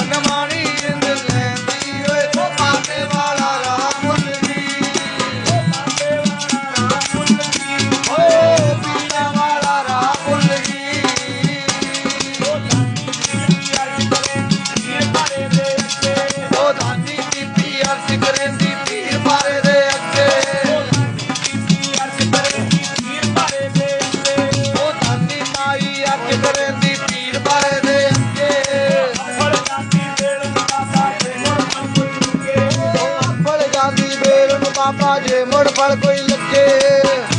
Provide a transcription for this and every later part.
ஞானமா ਬਾਜੇ ਮੁੜ ਫੜ ਕੋਈ ਲੱਗੇ।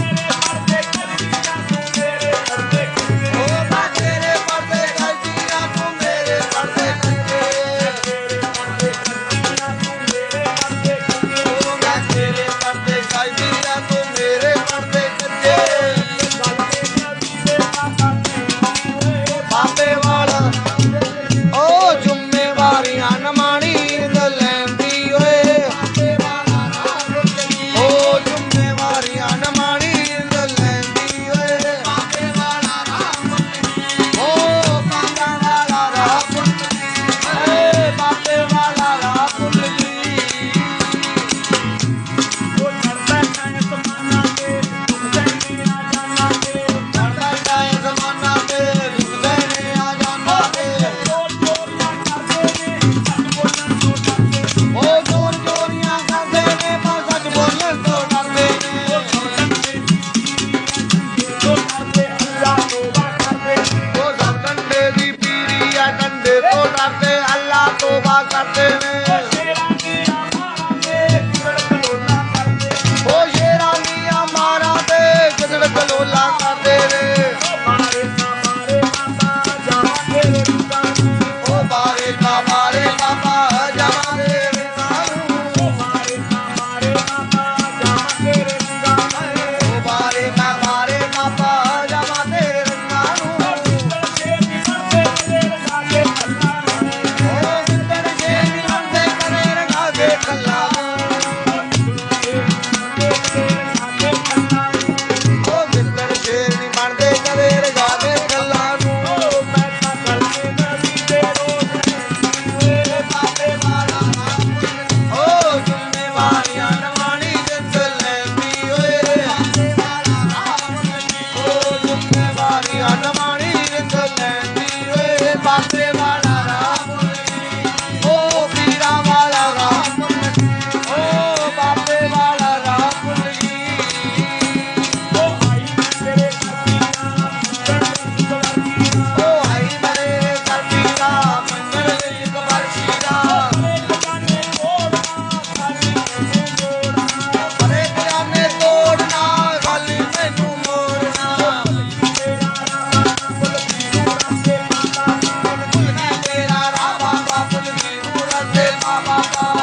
borrarte al lado, ba ba ba.